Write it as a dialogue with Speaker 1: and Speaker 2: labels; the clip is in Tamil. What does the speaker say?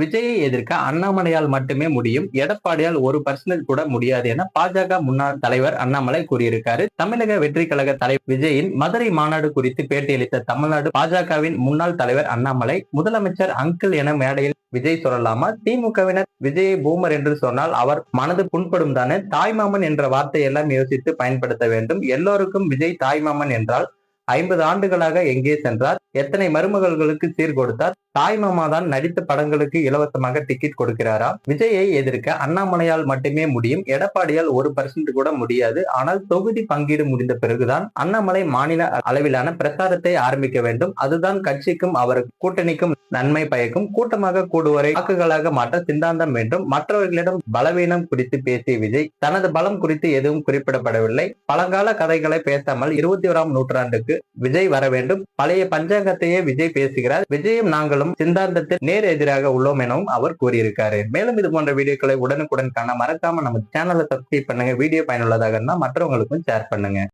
Speaker 1: விஜயை எதிர்க்க அண்ணாமலையால் மட்டுமே முடியும். எடப்பாடியால் ஒரு பர்சனல் கூட முடியாது என பாஜக முன்னாள் தலைவர் அண்ணாமலை கூறியிருக்காரு. தமிழக வெற்றி கழக தலைவர் விஜயின் மதுரை மாநாடு குறித்து பேட்டியளித்த தமிழ்நாடு பாஜகவின் முன்னாள் தலைவர் அண்ணாமலை முதலமைச்சர் அங்கிள் என மேடையில் விஜய் சொல்லலாமா? திமுகவினர் விஜயை பூமர் என்று சொன்னால் அவர் மனது புண்படும் தானே? தாய்மாமன் என்ற வார்த்தையெல்லாம் யோசித்து பயன்படுத்த வேண்டும். எல்லோருக்கும் விஜய் தாய்மாமன் என்றால் ஐம்பது ஆண்டுகளாக எங்கே சென்றார்? எத்தனை மருமகள்களுக்கு சீர் கொடுத்தார்? தாய்மாமா தான் நடித்த படங்களுக்கு இலவசமாக டிக்கெட் கொடுக்கிறாரா? விஜயை எதிர்க்க அண்ணாமலையால் மட்டுமே முடியும். எடப்பாடியால் ஒரு பர்சன்ட் கூட முடியாது. ஆனால் தொகுதி பங்கீடு முடிந்த பிறகுதான் அண்ணாமலை மாநில அளவிலான பிரச்சாரத்தை ஆரம்பிக்க வேண்டும். அதுதான் கட்சிக்கும் அவர் கூட்டணிக்கும் நன்மை பயக்கும். கூட்டமாக கூடுவரை வாக்குகளாக மாற்ற சிந்தாந்தம் வேண்டும். மற்றவர்களிடம் பலவீனம் குறித்து பேசிய விஜய் தனது பலம் குறித்து எதுவும் குறிப்பிடப்படவில்லை. பழங்கால கதைகளை பேசாமல் இருபத்தி ஓராம் நூற்றாண்டுக்கு விஜய் வர வேண்டும். பழைய பஞ்சாங்கத்தையே விஜய் பேசுகிறார். விஜயும் நாங்களும் சிந்தாந்தத்தில் நேர் எதிராக உள்ளோம் எனவும் அவர் கூறியிருக்காரு. மேலும் இது போன்ற வீடியோக்களை உடனுக்குடன் காண மறக்காம நம்ம சேனலை சப்ஸ்கிரைப் பண்ணுங்க. வீடியோ பயனுள்ளதாக இருந்தால் மற்றவங்களுக்கும் ஷேர் பண்ணுங்க.